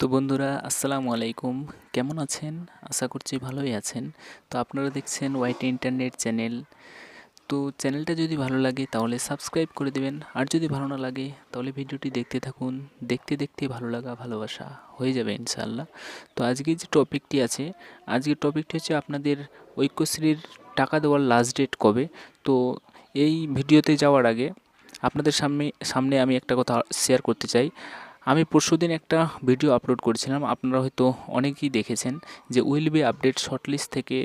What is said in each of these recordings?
তো বন্ধুরা, আসসালামু আলাইকুম। কেমন আছেন? আশা করছি ভালোই আছেন। তো আপনারা দেখছেন ওয়াইটি ইন্টারনেট চ্যানেল। তো চ্যানেলটা যদি ভালো লাগে তাহলে সাবস্ক্রাইব করে দেবেন। আর যদি ভালো না লাগে তাহলে ভিডিওটি দেখতে থাকুন। দেখতে দেখতে ভালো লাগা, ভালোবাসা হয়ে যাবে ইনশাআল্লাহ। তো আজকে যে টপিকটি আছে, আজকের টপিকটি হচ্ছে আপনাদের ঐক্যশ্রীর টাকা দেওয়ার লাস্ট ডেট কবে? তো এই ভিডিওতে যাওয়ার আগে আপনাদের সামনে সামনে আমি একটা কথা শেয়ার করতে চাই। আমি পরশুদিন একটা ভিডিও আপলোড করেছিলাম, আপনারা হয়তো অনেকেই দেখেছেন যে উইল বি আপডেট শর্টলিস্ট থেকে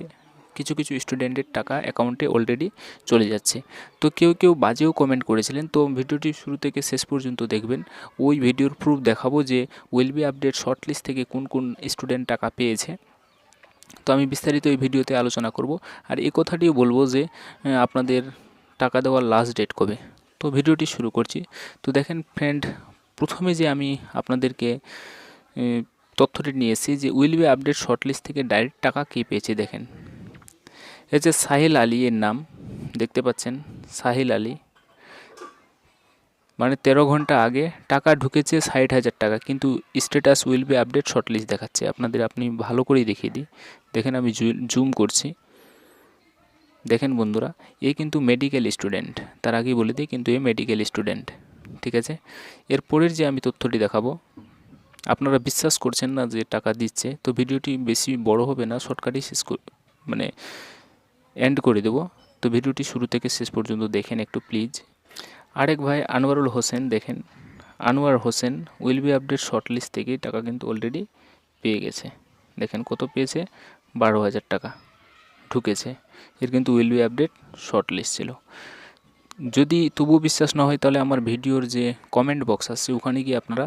কিছু কিছু স্টুডেন্টের টাকা অ্যাকাউন্টে অলরেডি চলে যাচ্ছে। তো কেউ কেউ বাজেও কমেন্ট করেছিলেন, তো ভিডিওটি শুরু থেকে শেষ পর্যন্ত দেখবেন। ওই ভিডিওর প্রুফ দেখাবো যে উইল বি আপডেট শর্টলিস্ট থেকে কোন কোন স্টুডেন্ট টাকা পেয়েছে। তো আমি বিস্তারিত এই ভিডিওতে আলোচনা করব, আর এই কথাটিও বলব যে আপনাদের টাকা দেওয়ার লাস্ট ডেট কবে। তো ভিডিওটি শুরু করছি। তো দেখেন ফ্রেন্ড প্রথমে যে আমি আপনাদেরকে তথ্যটি নিয়ে এসেছি যে উইল বি আপডেট শর্টলিস্ট থেকে ডাইরেক্ট টাকা কে পেয়েছে দেখেন। এই যে সাহিল আলী এর নাম, দেখতে পাচ্ছেন, সাহিল আলী। মানে তেরো ঘণ্টা আগে টাকা ঢুকেছে ষাট হাজার টাকা, কিন্তু status will be update shortlist দেখাচ্ছে। আপনাদের আপনি ভালো করেই দেখিয়ে দিই। দেখেন আমি জুম করছি। দেখেন বন্ধুরা, এ কিন্তু মেডিকেল স্টুডেন্ট তার আগেই বলে দিই, কিন্তু এ মেডিকেল স্টুডেন্ট ঠিক আছে? এরপরের যে আমি তথ্যটি দেখাবো, আপনারা বিশ্বাস করছেন না যে টাকা দিচ্ছে, তো ভিডিওটি বেশি বড় হবে না, শর্টকাটেই শেষ মানে এন্ড করে দেবো। তো ভিডিওটি শুরু থেকে শেষ পর্যন্ত দেখেন একটু প্লিজ আরেক ভাই আনোয়ারুল হোসেন দেখেন, Anwar Hossain will be update short list থেকে টাকা কিন্তু অলরেডি পেয়ে গেছে। দেখেন কত পেয়েছে? বারো হাজার টাকা ঢুকেছে। এর কিন্তু will be update short list ছিল। যদি তবুও বিশ্বাস না হয়, তাহলে আমার ভিডিওর যে কমেন্ট বক্স আছে, ওখানে গিয়ে আপনারা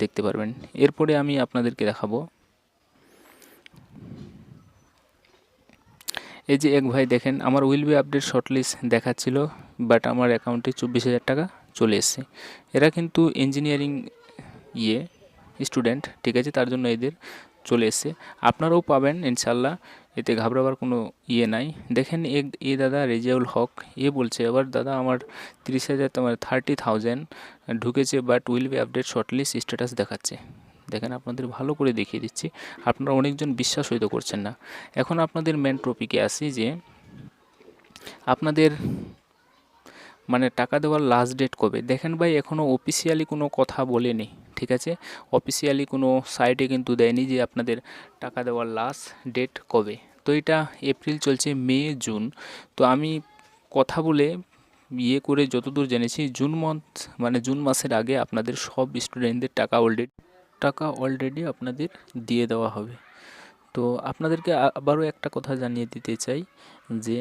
দেখতে পারবেন। এরপরে আমি আপনাদেরকে দেখাবো। এই যে এক ভাই দেখেন, আমার উইল বি আপডেট শর্টলিস্ট দেখাচ্ছিল বাট আমার অ্যাকাউন্টে চব্বিশ হাজার টাকা চলে এসছে। এরা কিন্তু ইঞ্জিনিয়ারিং ইয়ে স্টুডেন্ট ঠিক আছে? তার জন্য এদের চলে এসছে। আপনারাও পাবেন ইনশাল্লাহ এতে ঘাবড়াবার কোনো ইয়ে নাই। দেখেন এ এ দাদা রেজাউল হক, এ বলছে, এবার দাদা আমার তিরিশ হাজার তোমার থার্টি থাউজেন্ড ঢুকেছে but will be update shortlist status দেখাচ্ছে। দেখেন আপনাদের ভালো করে দেখিয়ে দিচ্ছি, আপনারা অনেকজন বিশ্বাস হয়তো করছেন না। এখন আপনাদের মেন টপিকে আসি যে, আপনাদের মানে টাকা দেওয়ার লাস্ট ডেট কবে? দেখেন ভাই এখনও অফিসিয়ালি কোনো কথা বলেনি, ঠিক আছে? অফিসিয়ালি কোনো সাইটে কিন্তু দেয়নি যে আপনাদের টাকা দেওয়ার লাস্ট ডেট কবে। তো এটা এপ্রিল চলছে মে, জুন। তো আমি কথা বলে ইয়ে করে যতদূর জেনেছি, জুন মান্থ মানে জুন মাসের আগে আপনাদের সব স্টুডেন্টদের টাকা অলরেডি টাকা অলরেডি আপনাদের দিয়ে দেওয়া হবে। তো আপনাদেরকে আবারও একটা কথা জানিয়ে দিতে চাই যে,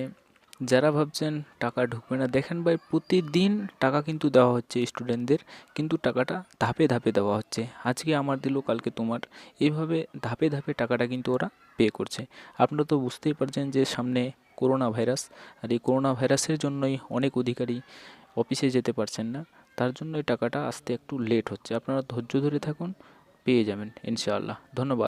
যারা ভাবছেন টাকা ঢুকবে না, দেখেন ভাই প্রতিদিন টাকা কিন্তু দেওয়া হচ্ছে স্টুডেন্টদের কিন্তু টাকাটা ধাপে ধাপে দেওয়া হচ্ছে। আজকে আমার দিল, কালকে তোমার। এইভাবে ধাপে ধাপে টাকাটা কিন্তু ওরা পে করছে। আপনারা তো বুঝতেই পারছেন যে সামনে করোনা ভাইরাস আর এই করোনা ভাইরাসের জন্যই অনেক অধিকারী অফিসে যেতে পারছেন না। তার জন্য এই টাকাটা আসতে একটু লেট হচ্ছে। আপনারা ধৈর্য ধরে থাকুন, পেয়ে যাবেন, ইনশাআল্লাহ। ধন্যবাদ।